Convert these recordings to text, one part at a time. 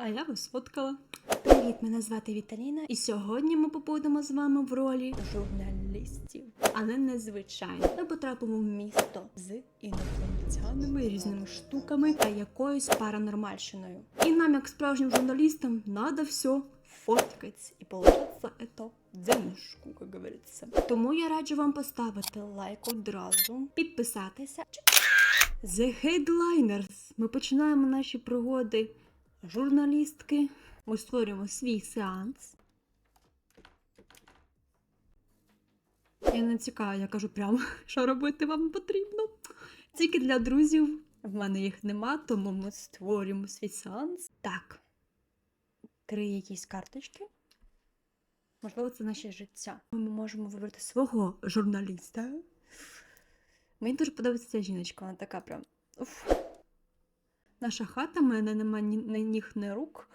А я вас сфоткала. Привіт, мене звати Віталіна, і сьогодні ми побудемо з вами в ролі журналістів, а не незвичайно. Ми потрапимо в місто з інопланетянами, різними штуками та якоюсь паранормальщиною. І нам, як справжнім журналістам, надо все фоткать і получаться это денежку, як говориться. Тому я раджу вам поставити лайк одразу, підписатися. The Headliners. Ми починаємо наші пригоди журналістки. Ми створюємо свій сеанс. Я не цікава, я кажу прямо, що робити вам потрібно. Тільки для друзів. В мене їх нема, тому ми створюємо свій сеанс. Так. Три якісь карточки. Можливо, це наше життя. Ми можемо вибрати свого журналіста. Мені дуже подобається ця жіночка, вона така прям. Уф. Наша хата, в мене нема ні, ні ніг, ні рук.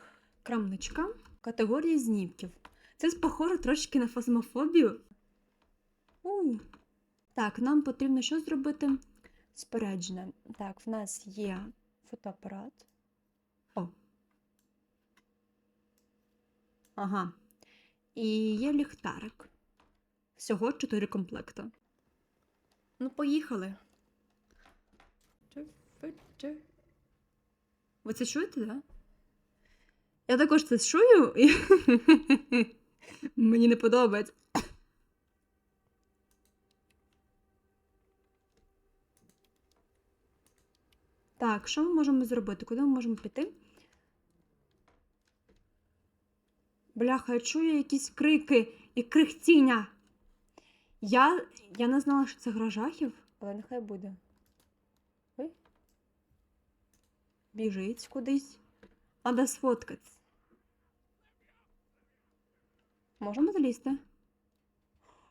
Крамничка. Категорія знімків. Це похоже трошки на фазмофобію. У. Так, нам потрібно що зробити? Споряджене. Так, в нас є фотоапарат. О. Ага. І є ліхтарик. Всього 4 комплекти. Ну, поїхали. Ви це чуєте, так? Да? Я також це чую, і мені не подобається. Так, що ми можемо зробити? Куди ми можемо піти? Бляха, я чую якісь крики і крихтіння. Я, я не знала, що це гра жахів, але нехай буде. Ой. Біжить кудись. Надо сфоткатись. Можемо залізти?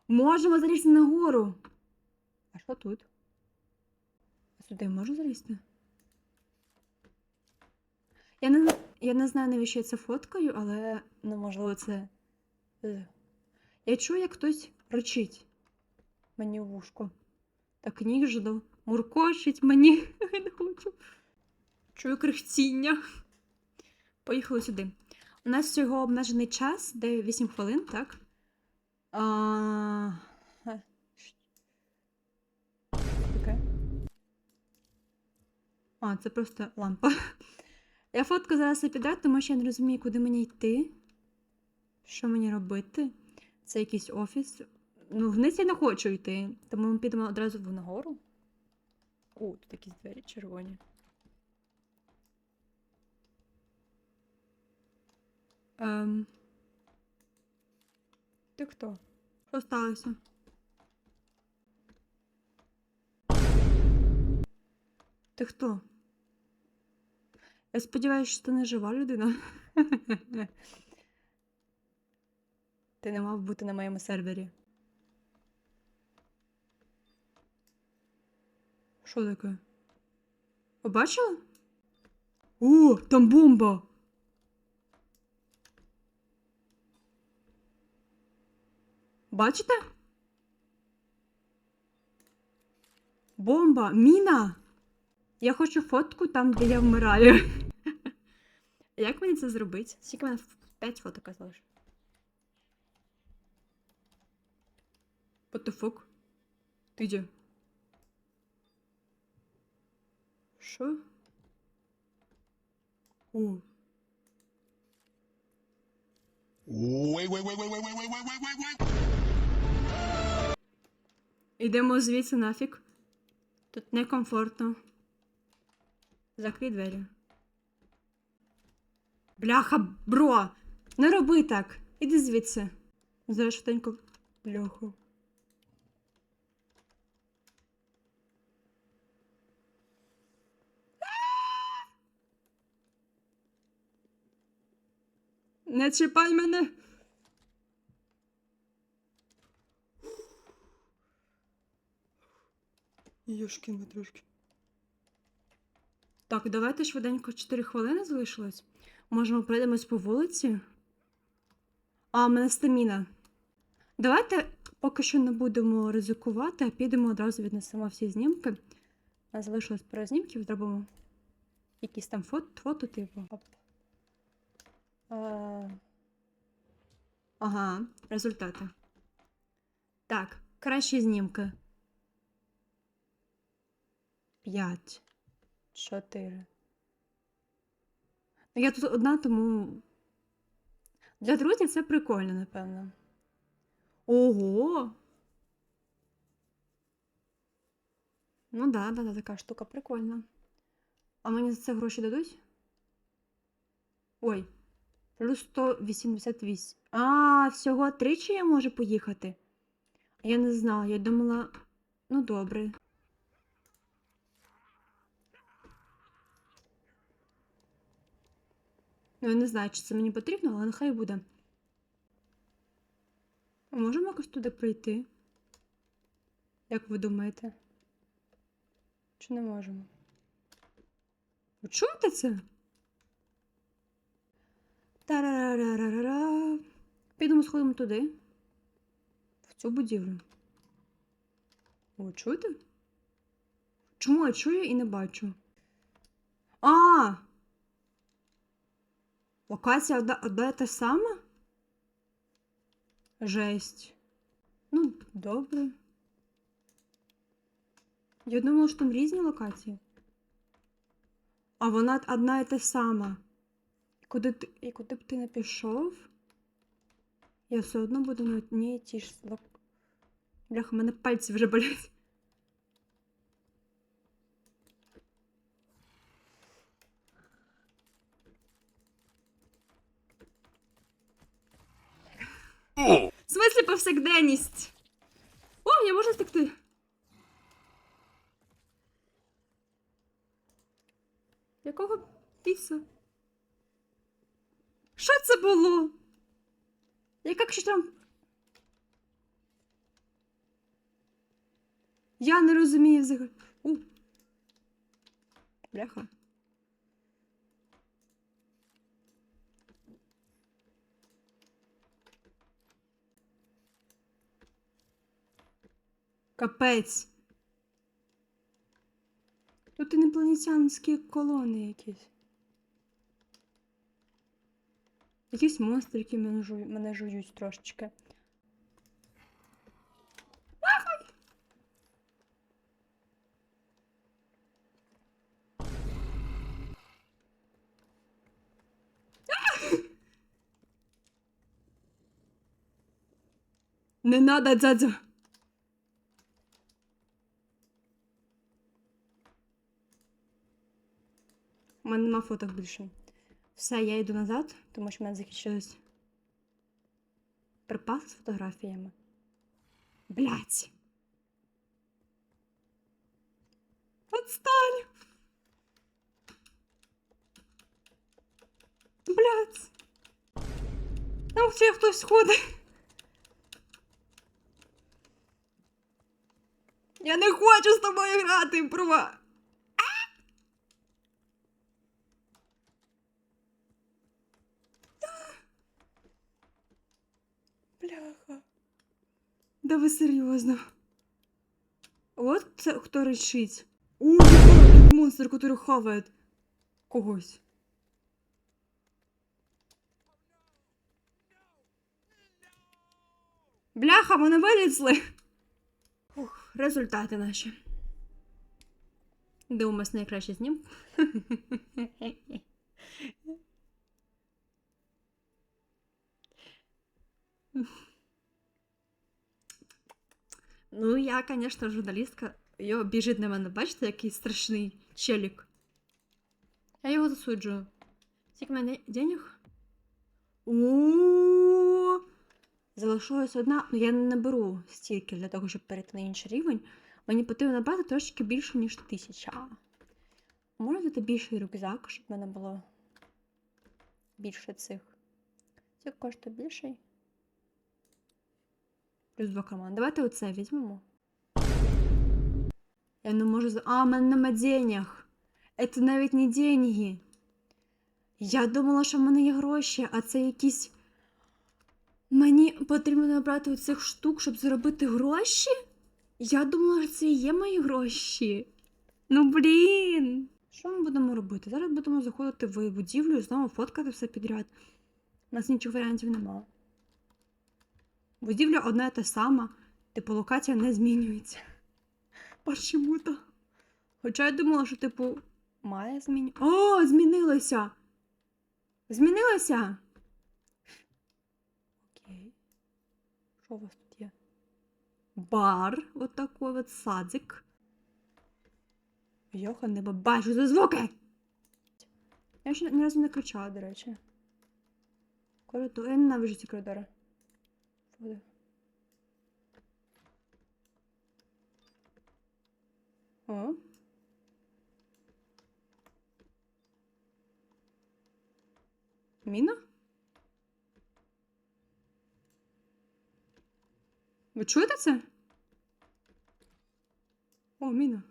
Можемо залізти на гору. А що тут? А сюди можу залізти? Я не, я не знаю, навіщо я це фоткаю, але ну, можливо, це. е. Я чую, як хтось речить мені в вушко. Так ніжно, муркочить мені. Не хочу. Чую крихтіння. Поїхали сюди. У нас всього обмежений час, де 8 хвилин, так? А... Таке. А, це просто лампа. Я фотку зараз не підряд, тому що я не розумію, куди мені йти. Що мені робити? Це якийсь офіс. Ну, вниз я не хочу йти, тому ми підемо одразу нагору. О, тут якісь двері червоні. Ем... Ти хто? Що сталося? Ти хто? Я сподіваюся, що ти не жива людина. Ти не мав бути на моєму сервері. Що таке? Побачила? О, там бомба! Бачите? Бомба, міна! Я хочу фотку там, де я вмираю. Як мені це зробити? Скільки мене 5 фоток залишилось? What the fuck? Ти де? Що? О, Wait, wait, wait, wait, wait, wait, wait, wait, wait, wait, Ідемо звідси нафіг. Тут некомфортно. Закрий двері. Бляха, бро! Не роби так! Іди звідси. Зараз швиденько. Бляха. Не чіпай мене! Йошкін трошки. Так, давайте швиденько 4 хвилини залишилось. Можемо пройдемось по вулиці. А, в мене стаміна. Давайте поки що не будемо ризикувати, а підемо одразу віднесемо всі знімки. У залишилось пару знімків, зробимо якісь там фото, фото типу. Оп. А... Ага, результати. Так, кращі знімки. П'ять. Чотири. Ну, я тут одна, тому. Для друзів це прикольно, напевно. Ого! Ну да, да, да, така штука прикольна. А мені за це гроші дадуть? Ой, плюс 188. А, всього тричі я можу поїхати. Я не знала, я думала, ну добре. Ну, я не знаю, чи це мені потрібно, але нехай буде. А можемо якось туди прийти? Як ви думаєте? Чи не можемо? Ви чуєте це? Тарарарарара. Підемо сходимо туди. В цю будівлю. Ви чуєте? Чому я чую і не бачу? А! Локація одна, одна та сама? Жесть. Ну, добре. Я думала, що там різні локації. А вона одна і та сама. І куди, ти, і куди б ти не пішов, я все одно буду на одній і тій ж. Бляха, в мене пальці вже болять. В смислі повсякденність? О, я можу втекти. Якого піса? Що це було? Яка ще там? Я не розумію взагалі. У. Бляха. Капець. Тут інопланетянські колони якісь. Якісь монстрики мене, жують, трошечки. Не надо, дзадза. Нема фоток більше. Все, я йду назад, тому що в мене закінчились припаси з фотографіями. Блять. Отстань. Блять. Там ще хтось ходить. Я не хочу з тобою грати, прова. Бляха. Да ви серйозно. От це хто речить. О, тут монстр, який хаває когось. Бляха, вони вилізли. Ух, результати наші. Дивимось найкраще знім. Ну, я, звісно, журналістка. Його біжить на мене, бачите, який страшний челік. Я його засуджую. Скільки мене денег? О, Залишилась одна. Ну, я не наберу стільки для того, щоб перейти на інший рівень. Мені потрібно набрати трошки більше, ніж тисяча. Можна взяти більший рюкзак, щоб в мене було більше цих. Це коштує більший. Плюс два кармани. Давайте оце візьмемо. Я не можу. А, в мене нема денег. Це навіть не деньги. Я думала, що в мене є гроші, а це якісь. Мені потрібно набрати оцих штук, щоб заробити гроші? Я думала, що це і є мої гроші. Ну блін. Що ми будемо робити? Зараз будемо заходити в будівлю і знову фоткати все підряд. У нас інших варіантів нема. Будівля одна і та сама, типу, локація не змінюється. Почему-то. Хоча я думала, що, типу, має зміню. О, змінилося! Змінилося! Окей. Що у вас тут є? Бар, от такий от садик. Йоха, не бачу за звуки! Я ще ні разу не кричала, до речі. Коридор. Я ненавижу ці коридори. Води. О. Міна? Ви чуєте це? О, міна.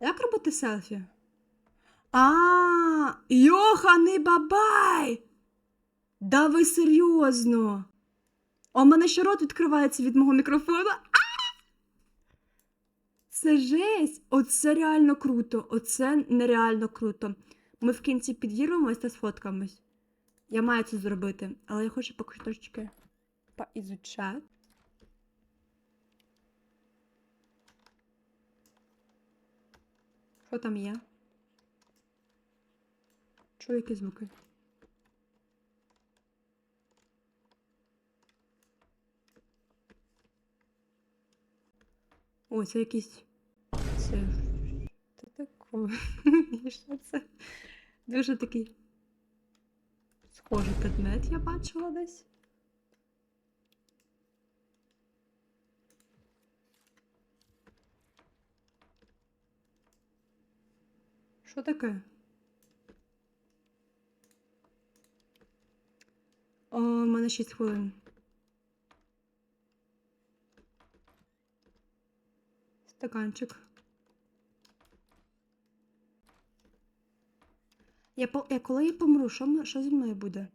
Як робити селфі? А, йоханий бабай! Да ви серйозно? У мене ще рот відкривається від мого мікрофона. Це жесть! Оце реально круто. Оце нереально круто. Ми в кінці підірвемось та сфоткаємось. Я маю це зробити, але я хочу поки трошечки поізучати. Що там є? Чую які звуки. О, це якийсь. Це. Таке. Що це? Дуже такий. Схожий предмет я бачила десь. Що таке? О, у мене 6 хвилин. Стаканчик. Я, по... я коли я помру, що, що зі мною буде?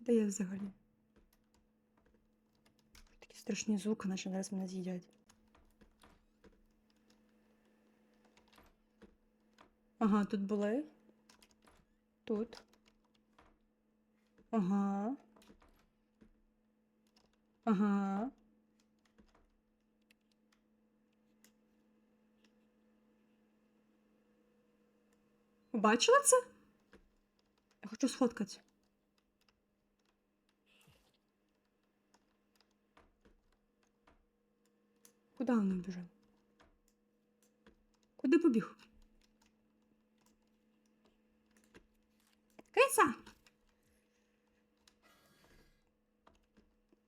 Де я взагалі? Такі страшні звуки, наче зараз мене з'їдять. Ага, тут були. Тут. Ага. Ага. Ви Бачили це? Я хочу сфоткати. Куди він біжав? Куди побіг? Киса!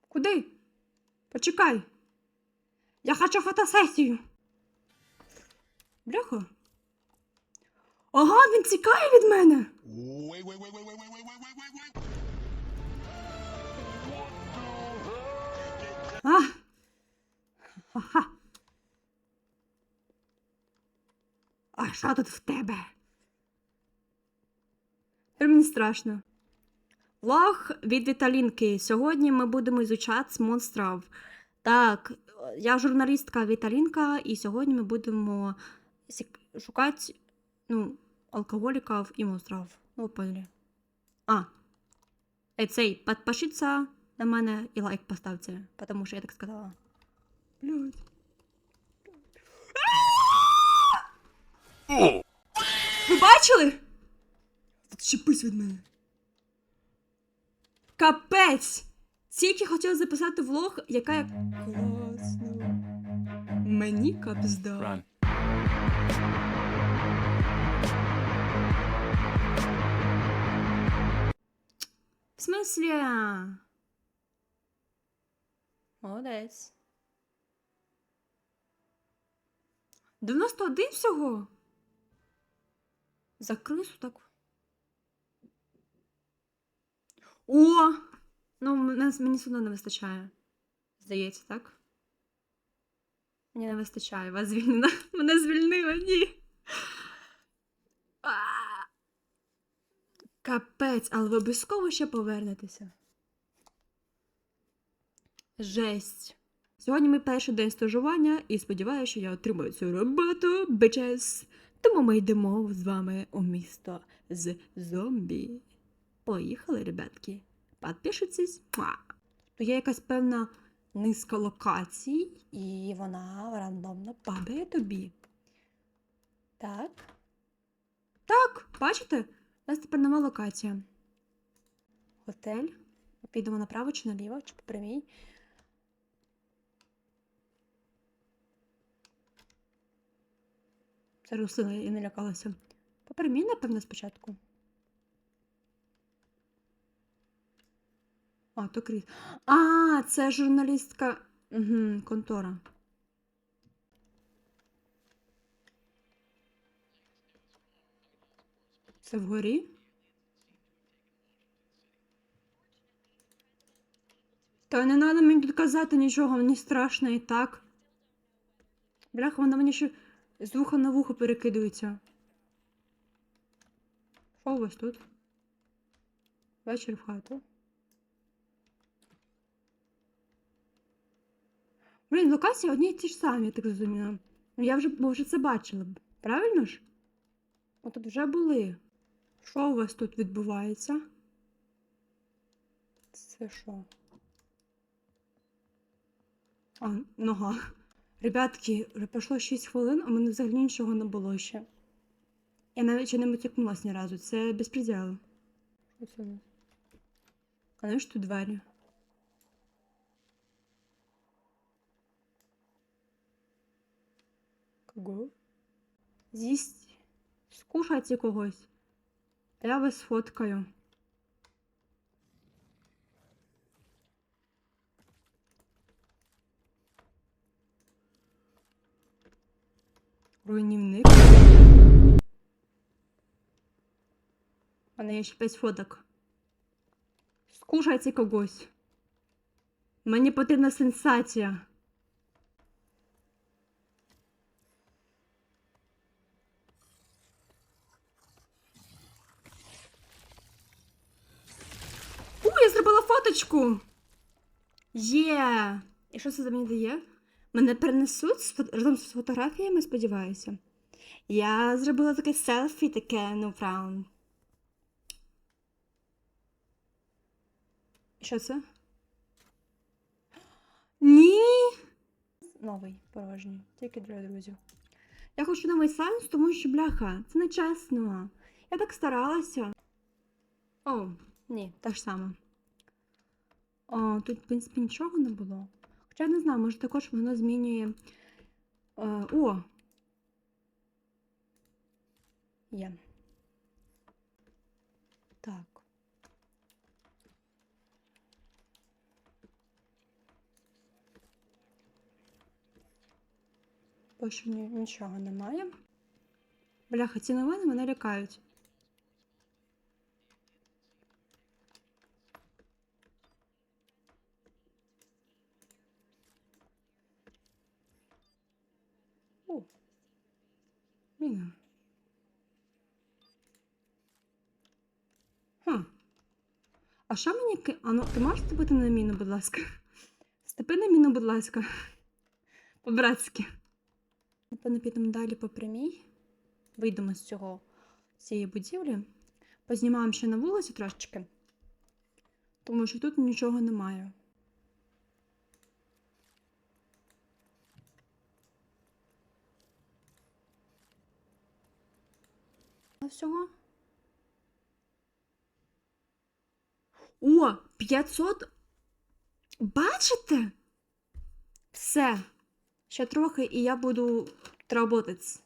Куди? Почекай. Я хочу фотосесію. Бляха. Ага, він цікає від мене. А. Що тут в тебе? Тепер мені страшно. Влог від Віталінки. Сьогодні ми будемо ізучати монстрав. Так, я журналістка Віталінка, і сьогодні ми будемо шукати ну, алкоголіків і монстрів. Ну, поняли. А. Е, цей, підпишіться на мене і лайк поставте, тому що я так сказала. Блядь. Ви бачили? Відчепись від мене. Капець! Тільки хотіла записати влог, яка я класно. Мені капзда. Смислі? Молодець. 91 всього? За крису так. О! Ну, мені все одно не вистачає. Здається, так? Мені не вистачає. Вас звільнено. Мене звільнили, ні. А! Капець, але ви обов'язково ще повернетеся. Жесть. Сьогодні мій перший день стажування і сподіваюся, що я отримаю цю роботу, bitches. Тому ми йдемо з вами у місто з зомбі. Поїхали, ребятки. Підпишіться. То є якась певна низка локацій, і вона рандомно падає тобі. Так. Так, бачите? Нас тепер нова локація. Готель. Підемо направо чи наліво, чи по прямій. Це рослина, я не лякалася. По прямій, напевно, спочатку. А, то кріс. А, це журналістка. Угу, контора. Це вгорі? Та не треба мені тут казати нічого, мені страшно і так. Бляха, вона мені ще з вуха на вухо перекидується. Що у вас тут? Вечір в хату. Блін, локації одні й ті ж самі, я так розумію. Ну я вже, вже це бачила. Правильно ж? Ми тут вже були. Що у вас тут відбувається? Це що? А, нога. Ребятки, вже пройшло 6 хвилин, а в мене взагалі нічого не було ще. Я навіть ще не матюкнулась ні разу. Це безпреділ. Що це? А знаєш тут двері? Кого? З'їсть. Скушайте когось. Я вас сфоткаю. Руйнівник. У мене є ще 5 фоток. Скушайте когось. Мені потрібна сенсація. У, я зробила фоточку! Є! І що це за мені дає? Мене перенесуть з разом з фотографіями, сподіваюся. Я зробила таке селфі, таке, ну, прям. Що це? Ні. Новий порожній, тільки для друзів. Я хочу новий сенс, тому що, бляха, це не чесно. Я так старалася. О, ні, те ж саме. О, тут, в принципі, нічого не було. Хоча я не знаю, може також воно змінює. Е, о! Є. Так. Більше ні- нічого немає. Бляха, ці новини мене лякають. О. Міна. Хм. А що мені. А ну, ти можеш ступити на міну, будь ласка? Ступи на міну, будь ласка. По-братськи. Напевно, підемо далі по прямій. Вийдемо з цього цієї будівлі. Познімаємо ще на вулиці трошечки. Тому що тут нічого немає. Всього? О, 500. Бачите? Все. Ще трохи, і я буду работать.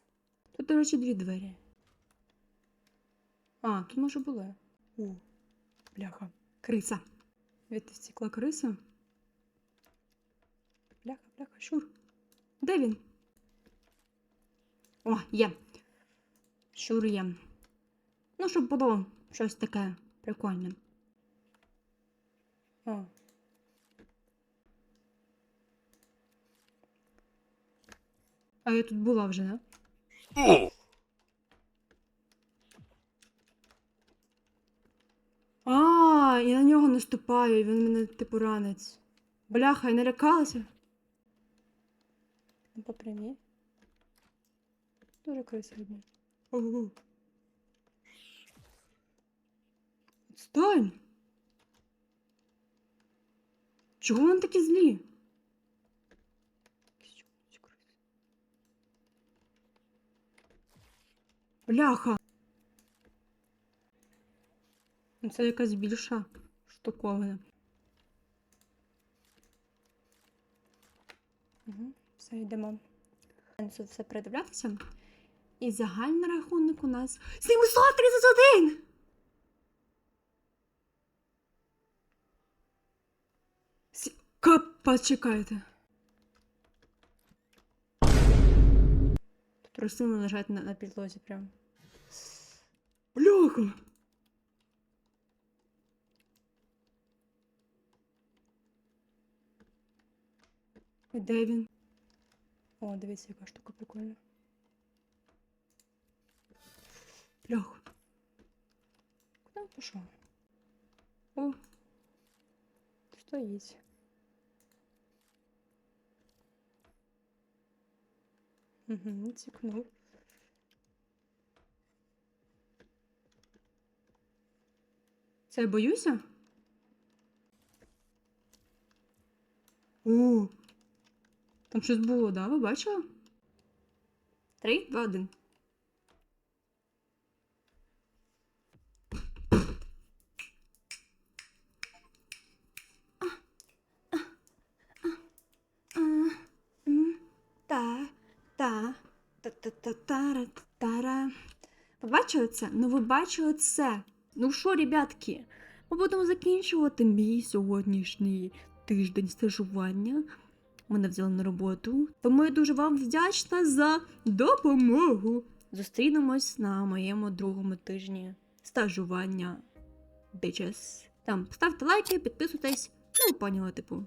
Тут, до речі, дві двері. А, тут може були. О, бляха. Криса. Від втекла криса. Бляха, бляха, щур. Де він? О, є. Щур є. Ну, щоб було щось таке прикольне. О. А я тут була вже, да? А, і на нього наступаю, і він мене типу ранець. Бляха, я налякалася. Ну, По прямій. Дуже красиві. Ого. Чого вони такі злі? Бляха! Ну, Це якась більша штуковина. Угу, все йдемо. Все придивлятися. І загальний рахунок у нас 731! Капа, чекайте. Тут рослини лежать на, на підлозі прям. Бляха! І Де він? О, дивіться, яка штука прикольна. Бляха. Куди він пішов? О, стоїть. Угу, цікнув. Це я боюся? О, там щось було, да? Ви бачили? Три, два, один. Та, та, та, та, та, тара, тара. Ви бачили це? Ну ви бачили це? Ну що, ребятки, ми будемо закінчувати мій сьогоднішній тиждень стажування. Мене взяли на роботу. Тому я дуже вам вдячна за допомогу. Зустрінемось на моєму другому тижні стажування. Bitches. Там ставте лайки, підписуйтесь. Ну, ви поняли, типу.